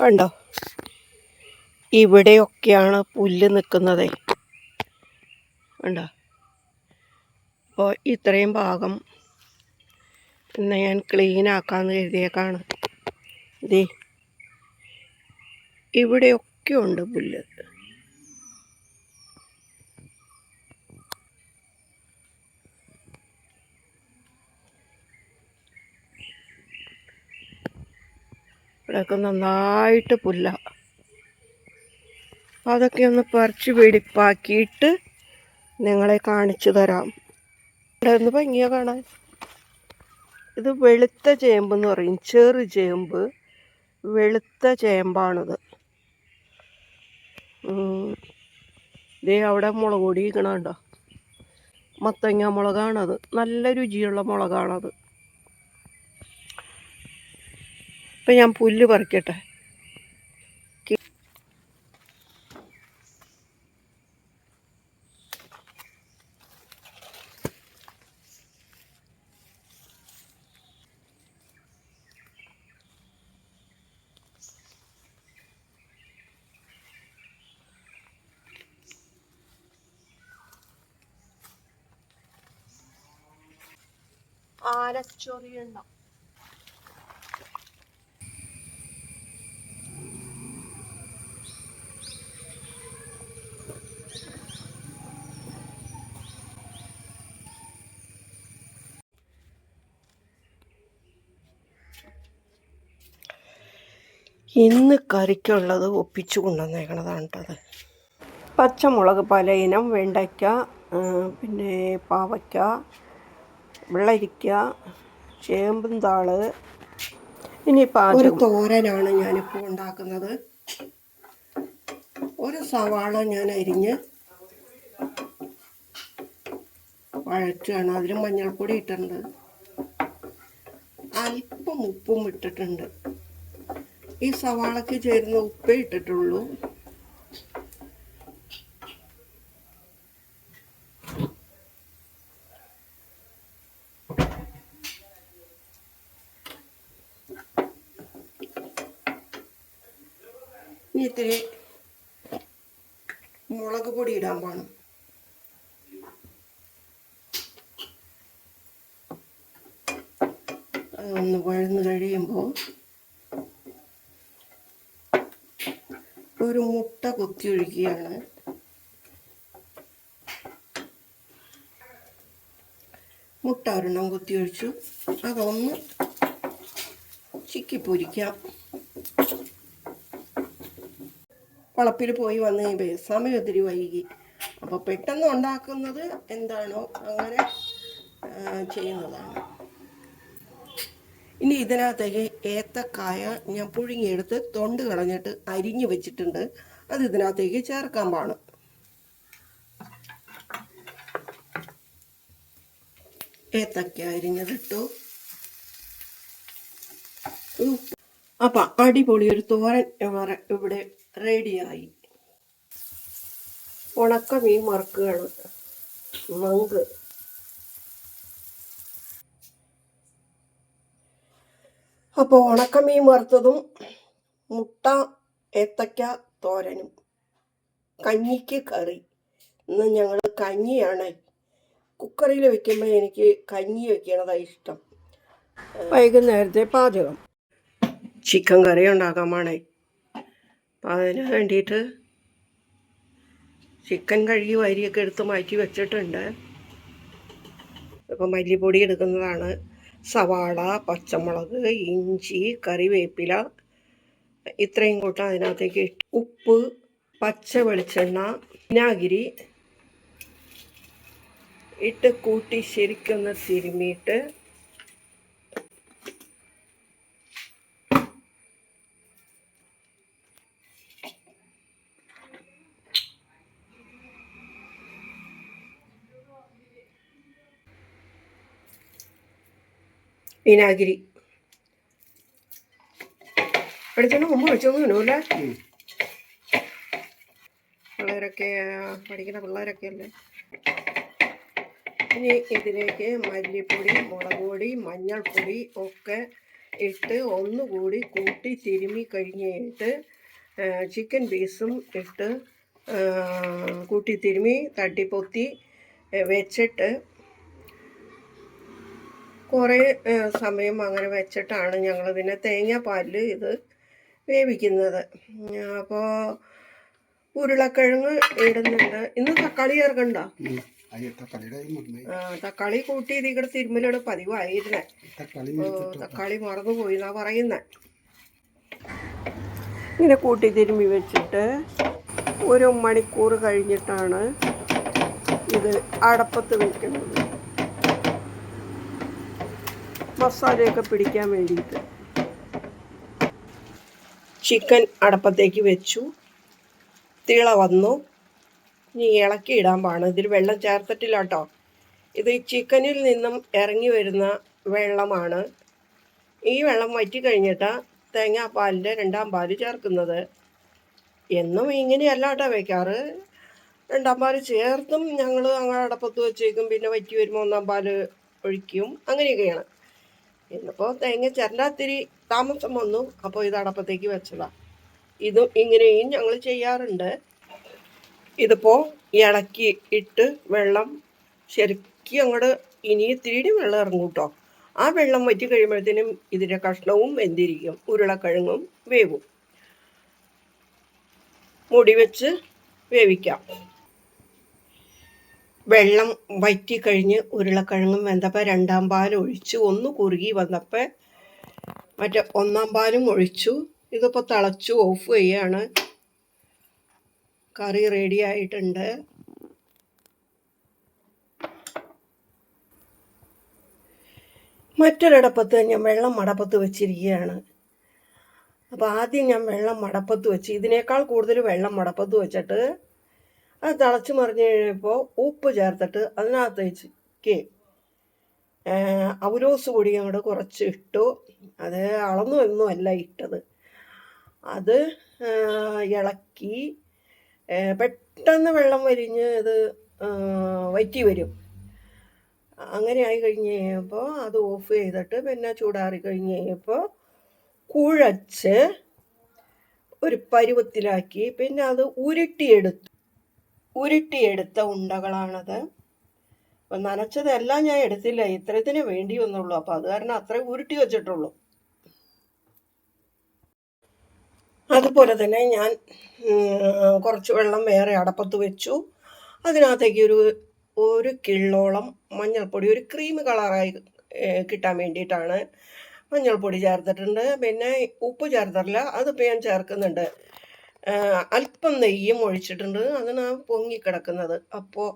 കണ്ടോ? ഇവിടെയൊക്കെയാണ് പുല്ല് നിൽക്കുന്നത്. കണ്ടോ? അപ്പോൾ ഇത്രയും ഭാഗം ഇന്ന് ഞാൻ ക്ലീൻ കരുതിയേക്കാണ്. ഇതേ ഇവിടെയൊക്കെ ഉണ്ട് പുല്ല്. ഇവിടെയൊക്കെ നന്നായിട്ട് പുല്ല. അതൊക്കെ ഒന്ന് പറിച്ച് വെടിപ്പാക്കിയിട്ട് നിങ്ങളെ കാണിച്ചു തരാം. ഇവിടെ ഒന്ന് ഭംഗിയാ കാണാൻ. ഇത് വെളുത്ത ചേമ്പ് എന്ന് പറയും. ചെറു ചേമ്പ്. വെളുത്ത ചേമ്പാണിത്. ഇതേ അവിടെ മുളക് പൊടി ഇരിക്കണുണ്ടോ മത്തങ്ങ മുളകാണത് നല്ല രുചിയുള്ള മുളകാണത്. ഇപ്പം ഞാൻ പുല്ല് പറിക്കട്ടെ. കി- ഇന്ന് കറിക്കുള്ളത് ഒപ്പിച്ചു കൊണ്ടുവന്നേക്കണതാണ് കേട്ടത് പച്ചമുളക് പല ഇനം വെണ്ടയ്ക്ക പിന്നെ പാവയ്ക്ക വെള്ളരിക്ക ചേമ്പും താൾ. ഇനി ഒരു തോരനാണ് ഞാനിപ്പോൾ ഉണ്ടാക്കുന്നത്. ഒരു സവാള ഞാൻ അരിഞ്ഞ് വഴറ്റുകയാണ്. അതിന് മഞ്ഞൾപ്പൊടി ഇട്ടിട്ടുണ്ട്. അല്പം ഉപ്പും ഇട്ടിട്ടുണ്ട്. ഈ സവാളക്ക് ചേരുന്ന ഉപ്പേ ഇട്ടിട്ടുള്ളൂ. ഇനി ഇത്തിരി മുളക് പൊടി ഇടാൻ പോണം. അതൊന്ന് വഴന്ന് കഴിയുമ്പോൾ ഒരു മുട്ട കുത്തി ഒഴിക്കുകയാണ്. മുട്ട ഒരെണ്ണം കുത്തി ഒഴിച്ചു. അതൊന്ന് ചിക്കി പൊരിക്കാം. വളപ്പിൽ പോയി വന്നു കഴിയുമ്പോൾ സമയം ഒത്തിരി വൈകി. അപ്പോൾ പെട്ടെന്ന് ഉണ്ടാക്കുന്നത് എന്താണോ അങ്ങനെ ചെയ്യുന്നതാണ്. ഇനി ഇതിനകത്തേക്ക് ഏത്തക്കായ ഞാൻ പുഴുങ്ങിയെടുത്ത് തൊണ്ട് കളഞ്ഞിട്ട് അരിഞ്ഞു വെച്ചിട്ടുണ്ട്. അത് ഇതിനകത്തേക്ക് ചേർക്കാൻ പാണ് ഏത്തക്ക അരിഞ്ഞതിട്ടു. അപ്പൊ അടിപൊളി ഒരു തോരൻ ഇവിടെ റെഡിയായി. ഉണക്ക മീൻ വറുക്കുകയാണ്. മങ്ക്. അപ്പോൾ ഉണക്കമീൻ വറുത്തതും മുട്ട ഏത്തക്ക തോരനും. കഞ്ഞിക്ക് കറി. ഇന്ന് ഞങ്ങൾ കഞ്ഞിയാണ്. കുക്കറിൽ വെക്കുമ്പോൾ എനിക്ക് കഞ്ഞി വെക്കണതാണ് ഇഷ്ടം. വൈകുന്നേരത്തെ പാചകം. ചിക്കൻ കറി ഉണ്ടാക്കാൻ വേണേ അപ്പം അതിന് വേണ്ടിയിട്ട് ചിക്കൻ കഴുകി വരിയൊക്കെ എടുത്ത് മാറ്റി വെച്ചിട്ടുണ്ട്. ഇപ്പം മല്ലിപ്പൊടി എടുക്കുന്നതാണ്. സവാള പച്ചമുളക് ഇഞ്ചി കറിവേപ്പില ഇത്രയും കൂട്ടം അതിനകത്തേക്ക് ഉപ്പ് പച്ച വെളിച്ചെണ്ണ വിനാഗിരി ഇട്ട് കൂട്ടി ശരിക്കൊന്ന് തിരുമിയിട്ട് വിനാഗിരി. പഠിച്ചതിന് മുമ്പ് വെച്ചൊന്നും അല്ലേ? ഉം. പിള്ളേരൊക്കെ പഠിക്കുന്ന പിള്ളേരൊക്കെ അല്ലേ? ഇനി ഇതിലേക്ക് മല്ലിപ്പൊടി മുളക് പൊടി മഞ്ഞൾപ്പൊടി ഒക്കെ ഇട്ട് ഒന്നുകൂടി കൂട്ടി തിരുമ്മി കഴിഞ്ഞിട്ട് ചിക്കൻ പീസും ഇട്ട് കൂട്ടി തിരുമ്മി തട്ടിപ്പൊത്തി വെച്ചിട്ട് കുറേ സമയം അങ്ങനെ വെച്ചിട്ടാണ് ഞങ്ങളിതിനെ തേങ്ങാപ്പാലിൽ ഇത് വേവിക്കുന്നത്. അപ്പോൾ ഉരുളക്കിഴങ്ങ് ഇടുന്നുണ്ട്. ഇന്ന് തക്കാളി ചേർക്കണ്ട? തക്കാളി കൂട്ടി ഇതിവിടെ തിരുമ്മലാണ് പതിവായിരുന്നേ. തക്കാളി മറന്നു പോയി എന്നാ പറയുന്നത് ഇങ്ങനെ കൂട്ടി തിരുമ്മി വെച്ചിട്ട് ഒരു മണിക്കൂർ കഴിഞ്ഞിട്ടാണ് ഇത് അടപ്പത്ത് വെക്കുന്നത്. മസാലയൊക്കെ പിടിക്കാൻ വേണ്ടിയിട്ട്. ചിക്കൻ അടപ്പത്തേക്ക് വെച്ചു. തിള വന്നു. ഇനി ഇളക്കി ഇടാൻ പാണ് ഇതിൽ വെള്ളം ചേർത്തിട്ടില്ല കേട്ടോ ഇത് ചിക്കനിൽ നിന്നും ഇറങ്ങി വരുന്ന വെള്ളമാണ്. ഈ വെള്ളം വറ്റി കഴിഞ്ഞിട്ട് തേങ്ങാപ്പാലിന്റെ രണ്ടാം പാൽ ചേർക്കുന്നത്. എന്നും ഇങ്ങനെയല്ല കേട്ടോ വയ്ക്കാറ് രണ്ടാം പാൽ ചേർത്തും ഞങ്ങൾ അങ്ങനെ അടപ്പത്ത് വെച്ചേക്കും. പിന്നെ വറ്റി വരുമ്പോൾ ഒന്നാം പാൽ ഒഴിക്കും. അങ്ങനെയൊക്കെയാണ്. ഇന്നിപ്പോൾ തേങ്ങ ചിരണ്ടാത്തിരി താമസം വന്നു. അപ്പോൾ ഇത് അടപ്പത്തേക്ക് വെച്ചതാണ് ഇതും ഇങ്ങനെയും ഞങ്ങൾ ചെയ്യാറുണ്ട്. ഇതിപ്പോൾ ഇളക്കി ഇട്ട് വെള്ളം ശരിക്കും അങ്ങോട്ട് ഇനി ഇത്തിരി വെള്ളം ഇറങ്ങും കേട്ടോ. ആ വെള്ളം വറ്റി കഴിയുമ്പോഴത്തേനും ഇതിന്റെ കഷ്ണവും വെന്തിരിക്കും. ഉരുളക്കിഴങ്ങും വേവും. മൂടി വെച്ച് വേവിക്കാം. വെള്ളം വറ്റി കഴിഞ്ഞ് ഉരുളക്കിഴങ്ങും വെന്തപ്പോൾ രണ്ടാം പാൽ ഒഴിച്ച്. ഒന്ന് കുറുകി വന്നപ്പോൾ മറ്റേ ഒന്നാം പാലും ഒഴിച്ചു. ഇതിപ്പോൾ തിളച്ചു ഓഫ് ചെയ്യാണ്. കറി റെഡി ആയിട്ടുണ്ട്. മറ്റൊരടപ്പത്ത് ഞാൻ വെള്ളം മടപ്പത്ത് വെച്ചിരിക്കുകയാണ്. അപ്പോൾ ആദ്യം ഞാൻ വെള്ളം മടപ്പത്ത് വെച്ച് ഇതിനേക്കാൾ കൂടുതൽ വെള്ളം മടപ്പത്ത് വെച്ചിട്ട് അത് തിളച്ച് മറിഞ്ഞ് കഴിഞ്ഞപ്പോൾ ഉപ്പ് ചേർത്തിട്ട് അതിനകത്തേക്ക് അവരോസ് പൊടി അങ്ങോട്ട് കുറച്ച് ഇട്ടു. അത് അളന്നു ഒന്നും അല്ല ഇട്ടത്. അത് ഇളക്കി പെട്ടെന്ന് വെള്ളം വരിഞ്ഞ് ഇത് വറ്റി വരും. അങ്ങനെ ആയി കഴിഞ്ഞ് കഴിയുമ്പോൾ അത് ഓഫ് ചെയ്തിട്ട് പിന്നെ ചൂടാറി കഴിഞ്ഞ് കഴിയുമ്പോൾ കുഴച്ച് ഒരു പരുവത്തിലാക്കി പിന്നെ അത് ഉരുട്ടിയെടുത്തു. ഉരുട്ടിയെടുത്ത ഉണ്ടകളാണത്. അപ്പം നനച്ചതെല്ലാം ഞാൻ എടുത്തില്ല. ഇത്രത്തിന് വേണ്ടി വന്നുള്ളൂ അപ്പോൾ അത് കാരണം അത്ര ഉരുട്ടി വെച്ചിട്ടുള്ളൂ. അതുപോലെ തന്നെ ഞാൻ കുറച്ച് വെള്ളം വേറെ അടപ്പത്ത് വെച്ചു. അതിനകത്തേക്ക് ഒരു ഒരു കിള്ളോളം മഞ്ഞൾപ്പൊടി ഒരു ക്രീം കളറായി കിട്ടാൻ വേണ്ടിയിട്ടാണ് മഞ്ഞൾപ്പൊടി ചേർത്തിട്ടുണ്ട്. പിന്നെ ഉപ്പ് ചേർത്തിട്ടില്ല. അതിപ്പോൾ ഞാൻ ചേർക്കുന്നുണ്ട്. അല്പം നെയ്യും ഒഴിച്ചിട്ടുണ്ട്. അതിനാ പൊങ്ങിക്കിടക്കുന്നത് അപ്പോൾ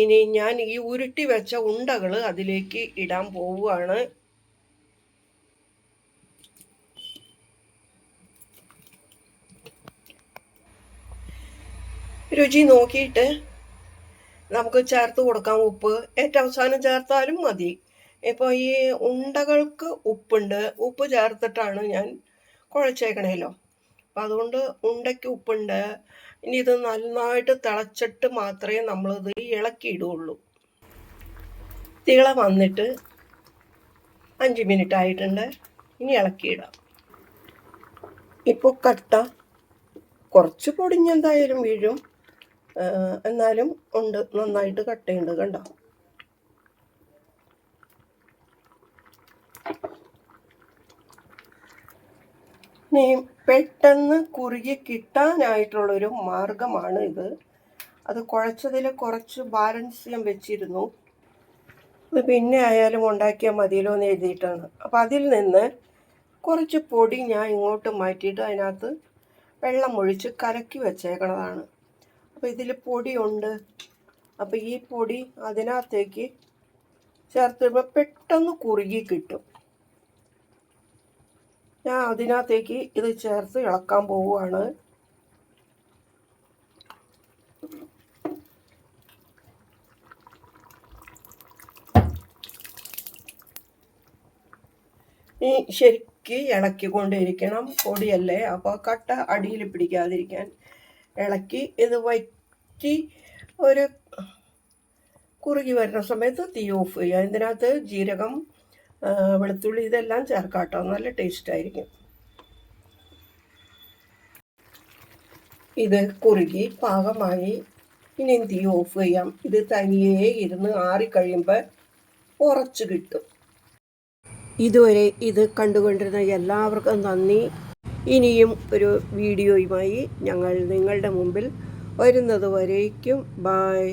ഇനി ഞാൻ ഈ ഉരുട്ടി വെച്ച ഉണ്ടകൾ അതിലേക്ക് ഇടാൻ പോവുകയാണ്. രുചി നോക്കിയിട്ട് നമുക്ക് ചേർത്ത് കൊടുക്കാം ഉപ്പ്. ഏറ്റവും അവസാനം ചേർത്താലും മതി. ഇപ്പോൾ ഈ ഉണ്ടകൾക്ക് ഉപ്പുണ്ട്. ഉപ്പ് ചേർത്തിട്ടാണ് ഞാൻ കുഴച്ചേക്കണേലോ. അപ്പം അതുകൊണ്ട് ഉണ്ടയ്ക്ക് ഉപ്പുണ്ട്. ഇനി ഇത് നന്നായിട്ട് തിളച്ചിട്ട് മാത്രമേ നമ്മളിത് ഇളക്കിയിടുള്ളൂ തിള വന്നിട്ട് അഞ്ച് മിനിറ്റ് ആയിട്ടുണ്ട്. ഇനി ഇളക്കിയിടാം ഇപ്പോൾ കട്ട കുറച്ച് പൊടിഞ്ഞെന്തായാലും വീഴും. എന്നാലും ഉണ്ട്. നന്നായിട്ട് കട്ടയുണ്ട് കണ്ടോ? ഇനി പെട്ടെന്ന് കുറുകി കിട്ടാനായിട്ടുള്ളൊരു മാർഗമാണ് ഇത്. അത് കുഴച്ചതിൽ കുറച്ച് ബാലൻസ് ഞാൻ വെച്ചിരുന്നു. അത് പിന്നെ ആയാലും ഉണ്ടാക്കിയാൽ മതിയല്ലോ എന്ന് എഴുതിയിട്ടാണ്. അപ്പോൾ അതിൽ നിന്ന് കുറച്ച് പൊടി ഞാൻ ഇങ്ങോട്ട് മാറ്റിയിട്ട് അതിനകത്ത് വെള്ളം ഒഴിച്ച് കലക്കി വെച്ചേക്കണതാണ്. അപ്പോൾ ഇതിൽ പൊടിയുണ്ട്. അപ്പോൾ ഈ പൊടി അതിനകത്തേക്ക് ചേർത്ത് പെട്ടെന്ന് കുറുകി കിട്ടും. ഞാൻ അതിനകത്തേക്ക് ഇത് ചേർത്ത് ഇളക്കാൻ പോവുകയാണ്. ഈ ശരിക്ക് ഇളക്കിക്കൊണ്ടിരിക്കണം പൊടിയല്ലേ? അപ്പോൾ കട്ട അടിയിൽ പിടിക്കാതിരിക്കാൻ ഇളക്കി ഇത് വറ്റി ഒരു കുറുകി വരുന്ന സമയത്ത് തീ ഓഫ് ചെയ്യുക. ഇതിനകത്ത് ജീരകം വെളുത്തുള്ളി ഇതെല്ലാം ചേർക്കാട്ടോ. നല്ല ടേസ്റ്റ് ആയിരിക്കും. ഇത് കുറുകി പാകമായി. ഇനി തീ ഓഫ് ചെയ്യാം. ഇത് തനിയേ ഇരുന്ന് ആറിക്കഴിയുമ്പോൾ ഉറച്ചു കിട്ടും. ഇതുവരെ ഇത് കണ്ടുകൊണ്ടിരുന്ന എല്ലാവർക്കും നന്ദി. ഇനിയും ഒരു വീഡിയോയുമായി ഞങ്ങൾ നിങ്ങളുടെ മുമ്പിൽ വരുന്നത് വരേക്കും ബായ്